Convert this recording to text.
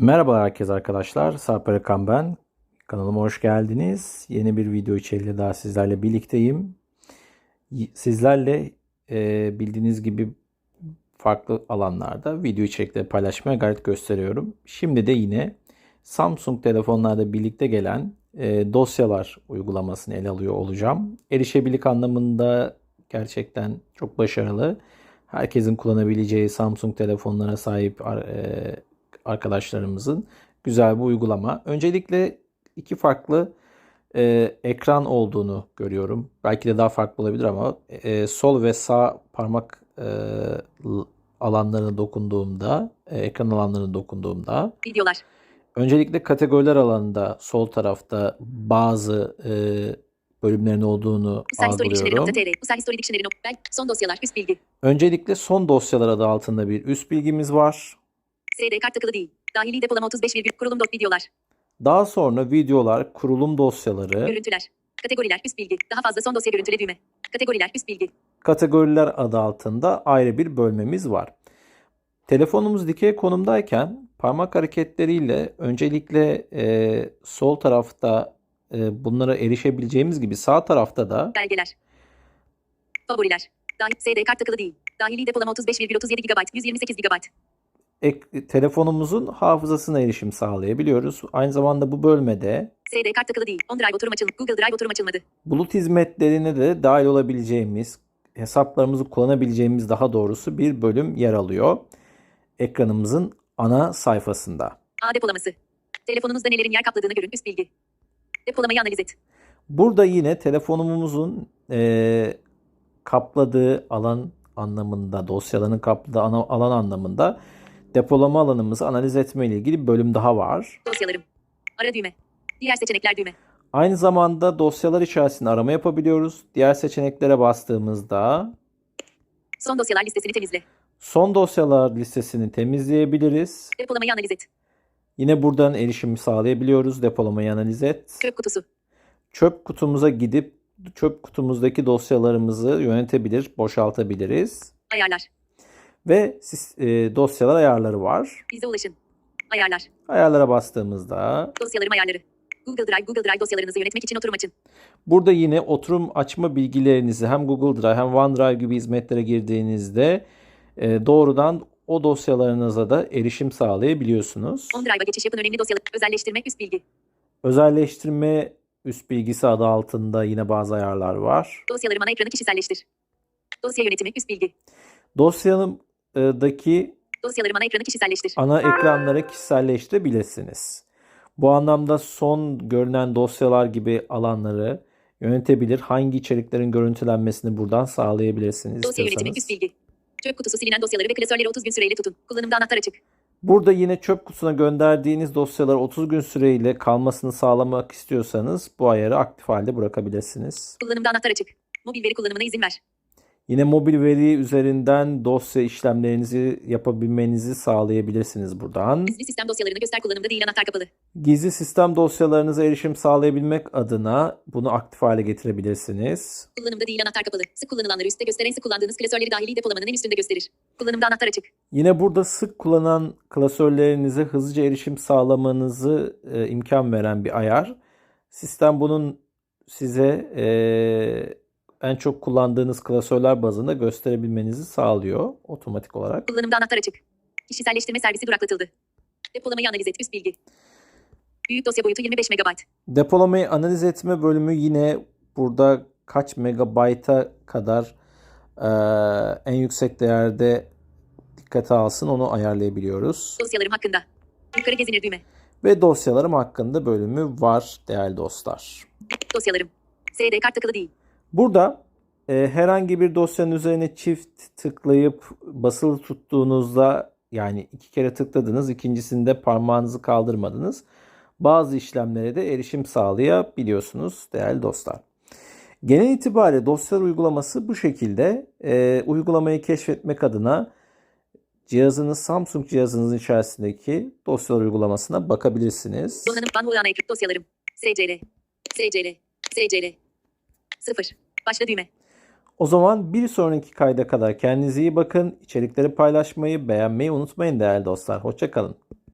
Merhaba herkese arkadaşlar. Sarp Erkan ben. Kanalıma hoş geldiniz. Yeni bir video içeriğiyle daha sizlerle birlikteyim. Sizlerle e, bildiğiniz gibi farklı alanlarda video içerikleri paylaşmaya gayret gösteriyorum. Şimdi de yine Samsung telefonlarda birlikte gelen e, dosyalar uygulamasını ele alıyor olacağım. Erişebilirlik anlamında gerçekten çok başarılı. Herkesin kullanabileceği Samsung telefonlara sahip e, arkadaşlarımızın güzel bir uygulama. Öncelikle iki farklı e, ekran olduğunu görüyorum. Belki de daha farklı olabilir ama e, sol ve sağ parmak e, alanlarına dokunduğumda, e, ekran alanlarına dokunduğumda Videolar. öncelikle kategoriler alanında sol tarafta bazı e, bölümlerin olduğunu algılıyorum. Son dosyalar. Üst bilgi. Öncelikle son dosyalar adı altında bir üst bilgimiz var. SD kart takılı değil. Dahili depolama 35, virgül. kurulum dot videolar. Daha sonra videolar, kurulum dosyaları, Görüntüler. Kategoriler. Üst bilgi. Daha fazla son dosya görüntüle düğme. Kategoriler. Üst bilgi. kategoriler adı altında ayrı bir bölmemiz var. Telefonumuz dikey konumdayken parmak hareketleriyle öncelikle e, sol tarafta e, bunlara erişebileceğimiz gibi sağ tarafta da Belgeler. Favoriler. Dahil SD kart takılı değil. Dahili depolama 35,37 GB. 128 GB. Ek- telefonumuzun hafızasına erişim sağlayabiliyoruz. Aynı zamanda bu bölmede SD kart takılı değil. OneDrive oturum açılmadı. Google Drive oturum açılmadı. bulut hizmetlerine de dahil olabileceğimiz, hesaplarımızı kullanabileceğimiz daha doğrusu bir bölüm yer alıyor. Ekranımızın ana sayfasında. A depolaması. Telefonunuzda nelerin yer kapladığını görün. Üst bilgi. Depolamayı analiz et. Burada yine telefonumuzun eee, kapladığı alan anlamında, dosyaların kapladığı alan anlamında depolama alanımızı analiz etme ile ilgili bir bölüm daha var. Dosyalarım. Ara düğme. Diğer seçenekler düğme. Aynı zamanda dosyalar içerisinde arama yapabiliyoruz. Diğer seçeneklere bastığımızda Son dosyalar listesini temizle. son dosyalar listesini temizleyebiliriz. Depolamayı analiz et. Yine buradan erişim sağlayabiliyoruz. Depolamayı analiz et. Çöp kutusu. Çöp kutumuza gidip çöp kutumuzdaki dosyalarımızı yönetebilir, boşaltabiliriz. Ayarlar. Ve e, dosyalar ayarları var. Bize ulaşın. Ayarlar. Ayarlara bastığımızda Dosyalarım ayarları. Google Drive, Google Drive dosyalarınızı yönetmek için oturum açın. burada yine oturum açma bilgilerinizi hem Google Drive hem OneDrive gibi hizmetlere girdiğinizde e, doğrudan o dosyalarınıza da erişim sağlayabiliyorsunuz. OneDrive'a geçiş yapın önemli dosyalar. Özelleştirme üst bilgi. Özelleştirme üst bilgisi adı altında yine bazı ayarlar var. Dosyalarım ana ekranı kişiselleştir. Dosya yönetimi üst bilgi. Dosyanıdaki Dosyalarım ana ekranı kişiselleştir. ana ekranları kişiselleştirebilirsiniz. Bu anlamda son görünen dosyalar gibi alanları yönetebilir. Hangi içeriklerin görüntülenmesini buradan sağlayabilirsiniz Dosya yönetimi üst istiyorsanız. bilgi. Çöp kutusu silinen dosyaları ve klasörleri 30 gün süreyle tutun. Kullanımda anahtar açık. Burada yine çöp kutusuna gönderdiğiniz dosyalar 30 gün süreyle kalmasını sağlamak istiyorsanız bu ayarı aktif halde bırakabilirsiniz. Kullanımda anahtar açık. Mobil veri kullanımına izin ver. Yine mobil veri üzerinden dosya işlemlerinizi yapabilmenizi sağlayabilirsiniz buradan. Gizli sistem dosyalarını göster kullanımda değil anahtar kapalı. Gizli sistem dosyalarınıza erişim sağlayabilmek adına bunu aktif hale getirebilirsiniz. Kullanımda değil anahtar kapalı. Sık kullanılanları üstte gösteren sık kullandığınız klasörleri dahili depolamanın en üstünde gösterir. Kullanımda anahtar açık. Yine burada sık kullanılan klasörlerinize hızlıca erişim sağlamanızı e, imkan veren bir ayar. Sistem bunun size e, en çok kullandığınız klasörler bazında gösterebilmenizi sağlıyor otomatik olarak. Kullanımda anahtar açık. Kişiselleştirme servisi duraklatıldı. Depolamayı analiz et üst bilgi. Büyük dosya boyutu 25 MB. Depolamayı analiz etme bölümü yine burada kaç megabayta kadar e, en yüksek değerde dikkate alsın onu ayarlayabiliyoruz. Dosyalarım hakkında. Yukarı gezinir düğme. Ve dosyalarım hakkında bölümü var değerli dostlar. Dosyalarım. SD kart takılı değil. Burada e, herhangi bir dosyanın üzerine çift tıklayıp basılı tuttuğunuzda yani iki kere tıkladınız ikincisinde parmağınızı kaldırmadınız. Bazı işlemlere de erişim sağlayabiliyorsunuz değerli dostlar. Genel itibariyle dosyalar uygulaması bu şekilde. E, uygulamayı keşfetmek adına cihazınız Samsung cihazınızın içerisindeki dosyalar uygulamasına bakabilirsiniz. Donanım dosyalarım. SCL. SCL. SCL. 0. Başla düğme. O zaman bir sonraki kayda kadar kendinize iyi bakın. İçerikleri paylaşmayı, beğenmeyi unutmayın değerli dostlar. Hoşçakalın.